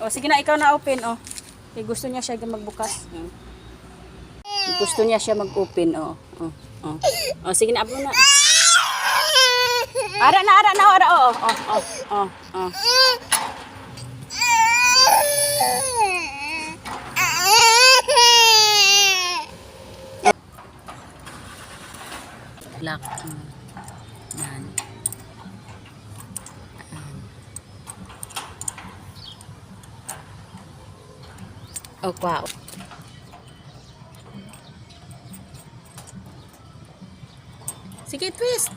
O, sige na, ikaw na open, o. Eh, gusto niya siya magbukas. O. Gusto niya siya mag-open, o. O, o. O, sige na, abo na. Ara na, ara na, ara, o. O, o, o, o. Lock. Mm. Yan. Ayan. Oh, wow. Sige, twist.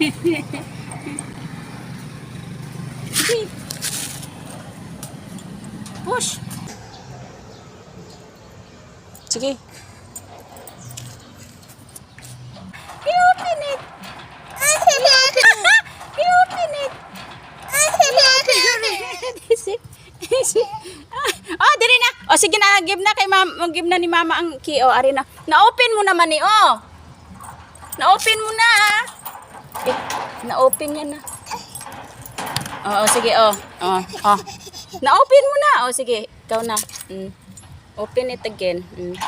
Push. Sige. I-open it. I-open it. Isi- isi- oh, diri na. O sige na, give na kay mama, give na ni mama ang key. O, ari na. Na-open mo naman ni, oh. Na-open mo na, ah. Eh, na-open niya na. Oo, sige, oh. Oh, oh. Na-open mo na. Oh, sige, ikaw na. Mm. Open it again. Mm.